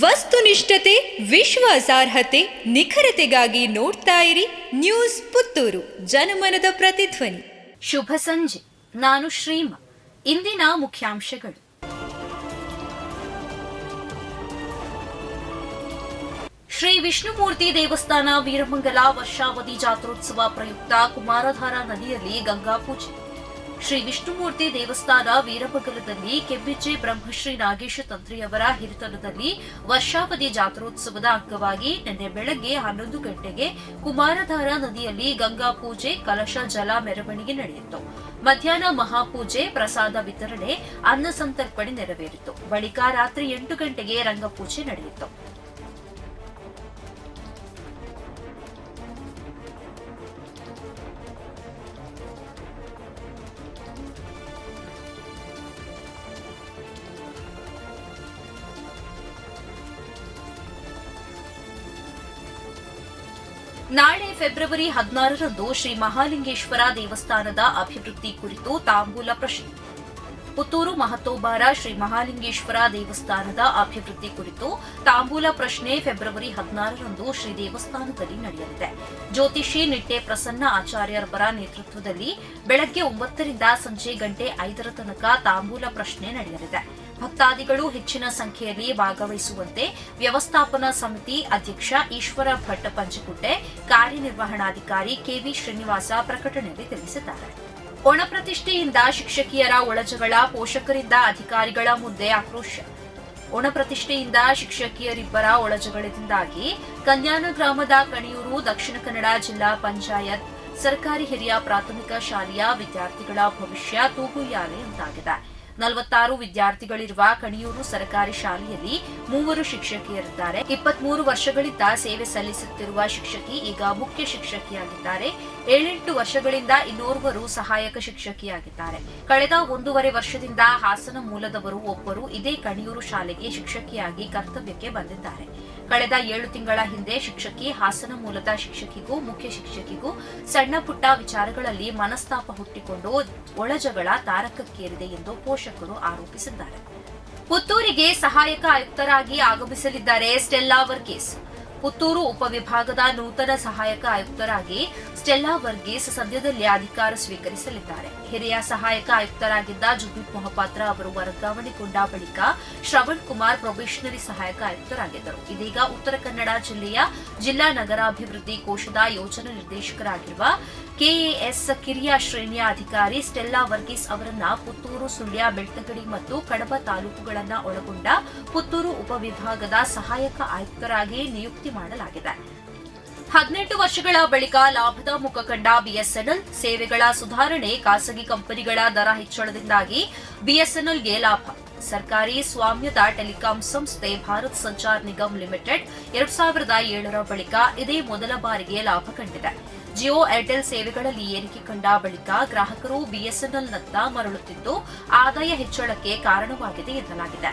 ವಸ್ತುನಿಷ್ಠತೆ, ವಿಶ್ವಾಸಾರ್ಹತೆ, ನಿಖರತೆಗಾಗಿ ನೋಡ್ತಾ ಇರಿ ನ್ಯೂಸ್ ಪುತ್ತೂರು, ಜನಮನದ ಪ್ರತಿಧ್ವನಿ. ಶುಭ ಸಂಜೆ. ನಾನು ಶ್ರೀಮ. ಇಂದಿನ ಮುಖ್ಯಾಂಶಗಳು. ಶ್ರೀ ವಿಷ್ಣುಮೂರ್ತಿ ದೇವಸ್ಥಾನ ವೀರಮಂಗಲ ವರ್ಷಾವಧಿ ಜಾತ್ರೋತ್ಸವ ಪ್ರಯುಕ್ತ ಕುಮಾರಧಾರ ನದಿಯಲ್ಲಿ ಗಂಗಾ ಪೂಜೆ. ಶ್ರೀ ವಿಷ್ಣುಮೂರ್ತಿ ದೇವಸ್ಥಾನ ವೀರಮಂಗಲದಲ್ಲಿ ಕೆಮ್ಮಿಚ್ಚೆ ಬ್ರಹ್ಮಶ್ರೀ ನಾಗೇಶ ತಂತ್ರಿಯವರ ಹಿರಿತನದಲ್ಲಿ ವರ್ಷಾವಧಿ ಜಾತ್ರೋತ್ಸವದ ಅಂಗವಾಗಿ ನಿನ್ನೆ ಬೆಳಗ್ಗೆ ಹನ್ನೊಂದು ಗಂಟೆಗೆ ಕುಮಾರಧಾರ ನದಿಯಲ್ಲಿ ಗಂಗಾ ಪೂಜೆ, ಕಲಶ, ಜಲ ಮೆರವಣಿಗೆ ನಡೆಯಿತು. ಮಧ್ಯಾಹ್ನ ಮಹಾಪೂಜೆ, ಪ್ರಸಾದ ವಿತರಣೆ, ಅನ್ನ ಸಂತರ್ಪಣೆ ನೆರವೇರಿತು. ಬಳಿಕ ರಾತ್ರಿ ಎಂಟು ಗಂಟೆಗೆ ರಂಗಪೂಜೆ ನಡೆಯಿತು. ನಾಳೆ ಫೆಬ್ರವರಿ ಹದಿನಾರರಂದು ಶ್ರೀ ಮಹಾಲಿಂಗೇಶ್ವರ ದೇವಸ್ಥಾನದ ಅಭಿವೃದ್ಧಿ ಕುರಿತು ತಾಂಬೂಲ ಪ್ರಶ್ನೆ. ಪುತ್ತೂರು ಮಹತೋಬಾರ ಶ್ರೀ ಮಹಾಲಿಂಗೇಶ್ವರ ದೇವಸ್ಥಾನದ ಅಭಿವೃದ್ಧಿ ಕುರಿತು ತಾಂಬೂಲ ಪ್ರಶ್ನೆ ಫೆಬ್ರವರಿ ಹದಿನಾರರಂದು ಶ್ರೀ ದೇವಸ್ಥಾನದಲ್ಲಿ ನಡೆಯಲಿದೆ. ಜ್ಯೋತಿಷಿ ನಿಟ್ಟೆ ಪ್ರಸನ್ನ ಆಚಾರ್ಯರವರ ನೇತೃತ್ವದಲ್ಲಿ ಬೆಳಗ್ಗೆ ಒಂಬತ್ತರಿಂದ ಸಂಜೆ ಗಂಟೆ ಐದರ ತನಕ ತಾಂಬೂಲ ಪ್ರಶ್ನೆ ನಡೆಯಲಿದೆ. ಭಕ್ತಾದಿಗಳು ಹೆಚ್ಚಿನ ಸಂಖ್ಯೆಯಲ್ಲಿ ಭಾಗವಹಿಸುವಂತೆ ವ್ಯವಸ್ಥಾಪನಾ ಸಮಿತಿ ಅಧ್ಯಕ್ಷ ಈಶ್ವರ ಭಟ್ ಪಂಚಕುಟ್ಟೆ ಕಾರ್ಯನಿರ್ವಹಣಾಧಿಕಾರಿ ಕೆವಿ ಶ್ರೀನಿವಾಸ ಪ್ರಕಟಣೆಯಲ್ಲಿ ತಿಳಿಸಿದ್ದಾರೆ. ಒಣಪ್ರತಿಷ್ಠೆಯಿಂದ ಶಿಕ್ಷಕಿಯರ ಒಳಜಗಳ ಪೋಷಕರಿಂದ ಅಧಿಕಾರಿಗಳ ಮುಂದೆ ಆಕ್ರೋಶ. ಒಣಪ್ರತಿಷ್ಠೆಯಿಂದ ಶಿಕ್ಷಕಿಯರಿಬ್ಬರ ಒಳಜಗಳದಿಂದಾಗಿ ಕನ್ಯಾನ ಗ್ರಾಮದ ಕಣಿಯೂರು, ದಕ್ಷಿಣ ಕನ್ನಡ ಜಿಲ್ಲಾ ಪಂಚಾಯತ್, ಸರ್ಕಾರಿ ಹಿರಿಯ ಪ್ರಾಥಮಿಕ ಶಾಲೆಯ ವಿದ್ಯಾರ್ಥಿಗಳ ಭವಿಷ್ಯ ತೂಗುಯಾಲೆಯಂತಾಗಿದೆ ನಲವತ್ತಾರು ವಿದ್ಯಾರ್ಥಿಗಳಿರುವ ಕಣಿಯೂರು ಸರ್ಕಾರಿ ಶಾಲೆಯಲ್ಲಿ ಮೂವರು ಶಿಕ್ಷಕಿಯರಿದ್ದಾರೆ ಇಪ್ಪತ್ಮೂರು ವರ್ಷಗಳಿಂದ ಸೇವೆ ಸಲ್ಲಿಸುತ್ತಿರುವ ಶಿಕ್ಷಕಿ ಈಗ ಮುಖ್ಯ ಶಿಕ್ಷಕಿಯಾಗಿದ್ದಾರೆ. ಏಳೆಂಟು ವರ್ಷಗಳಿಂದ ಇನ್ನೋರ್ವರು ಸಹಾಯಕ ಶಿಕ್ಷಕಿಯಾಗಿದ್ದಾರೆ. ಕಳೆದ ಒಂದೂವರೆ ವರ್ಷದಿಂದ ಹಾಸನ ಮೂಲದವರು ಒಬ್ಬರು ಇದೇ ಕಣಿಯೂರು ಶಾಲೆಗೆ ಶಿಕ್ಷಕಿಯಾಗಿ ಕರ್ತವ್ಯಕ್ಕೆ ಬಂದಿದ್ದಾರೆ. ಕಳೆದ ಏಳು ತಿಂಗಳ ಹಿಂದೆ ಶಿಕ್ಷಕಿ, ಹಾಸನ ಮೂಲದ ಶಿಕ್ಷಕಿಗೂ, ಮುಖ್ಯ ಶಿಕ್ಷಕಿಗೂ ಸಣ್ಣ ಪುಟ್ಟ ವಿಚಾರಗಳಲ್ಲಿ ಮನಸ್ತಾಪ ಹುಟ್ಟಿಕೊಂಡು ಒಳಜಗಳ ತಾರಕಕ್ಕೇರಿದೆ ಎಂದು ಪೋಷಕರು ಆರೋಪಿಸಿದ್ದಾರೆ. ಪುತ್ತೂರಿಗೆ ಸಹಾಯಕ ಆಯುಕ್ತರಾಗಿ ಆಗಮಿಸಲಿದ್ದಾರೆ ಸ್ಟೆಲ್ಲಾ ವರ್ಗೀಸ್ ಪುತ್ತೂರು ಉಪವಿಭಾಗದ ನೂತನ ಸಹಾಯಕ ಆಯುಕ್ತರಾಗಿ ಸ್ಟೆಲ್ಲಾ ವರ್ಗೀಸ್ ಸದ್ಯದಲ್ಲೇ ಅಧಿಕಾರ ಸ್ವೀಕರಿಸಲಿದ್ದಾರೆ. ಹಿರಿಯ ಸಹಾಯಕ ಆಯುಕ್ತರಾಗಿದ್ದ ಜುಬಿತ್ ಮೊಹಪಾತ್ರ ಅವರು ವರ್ಗಾವಣೆಗೊಂಡ ಬಳಿಕ ಶ್ರವಣ್ ಕುಮಾರ್ ಪ್ರೊಬೇಷನರಿ ಸಹಾಯಕ ಆಯುಕ್ತರಾಗಿದ್ದರು. ಇದೀಗ ಉತ್ತರ ಕನ್ನಡ ಜಿಲ್ಲೆಯ ಜಿಲ್ಲಾ ನಗರಾಭಿವೃದ್ಧಿ ಕೋಶದ ಯೋಜನಾ ನಿರ್ದೇಶಕರಾಗಿರುವ ಕೆಎಎಸ್ ಕಿರಿಯ ಶ್ರೇಣಿಯ ಅಧಿಕಾರಿ ಸ್ಟೆಲ್ಲಾ ವರ್ಗೀಸ್ ಅವರನ್ನ ಪುತ್ತೂರು ಸುಳ್ಯ, ಬೆಳ್ತಗಡಿ ಮತ್ತು ಕಡಬ ತಾಲೂಕುಗಳನ್ನ ಒಳಗೊಂಡ ಪುತ್ತೂರು ಉಪವಿಭಾಗದ ಸಹಾಯಕ ಆಯುಕ್ತರಾಗಿ ನಿಯುಕ್ತಿ ಮಾಡಲಾಗಿದೆ. ಹದಿನೆಂಟು ವರ್ಷಗಳ ಬಳಿಕ ಲಾಭದ ಮುಖ ಕಂಡ ಬಿಎಸ್ಎನ್ಎಲ್ ಸೇವೆಗಳ ಸುಧಾರಣೆ ಖಾಸಗಿ ಕಂಪನಿಗಳ ದರ ಹೆಚ್ಚಳದಿಂದಾಗಿ ಬಿಎಸ್ಎನ್ಎಲ್ಗೆ ಲಾಭ. ಸರ್ಕಾರಿ ಸ್ವಾಮ್ಯದ ಟೆಲಿಕಾಂ ಸಂಸ್ಥೆ ಭಾರತ್ ಸಂಚಾರ್ ನಿಗಮ್ ಲಿಮಿಟೆಡ್ ಎರಡ್ ಸಾವಿರದ ಏಳರ ಬಳಿಕ ಇದೇ ಮೊದಲ ಬಾರಿಗೆ ಲಾಭ ಕಂಡಿದೆ. ಜಿಯೋ, ಏರ್ಟೆಲ್ ಸೇವೆಗಳಲ್ಲಿ ಏರಿಕೆ ಕಂಡ ಬಳಿಕ ಗ್ರಾಹಕರು ಬಿಎಸ್ಎನ್ಎಲ್ನತ್ತ ಮರಳುತ್ತಿದ್ದು, ಆದಾಯ ಹೆಚ್ಚಳಕ್ಕೆ ಕಾರಣವಾಗಿದೆ ಎನ್ನಲಾಗಿದೆ.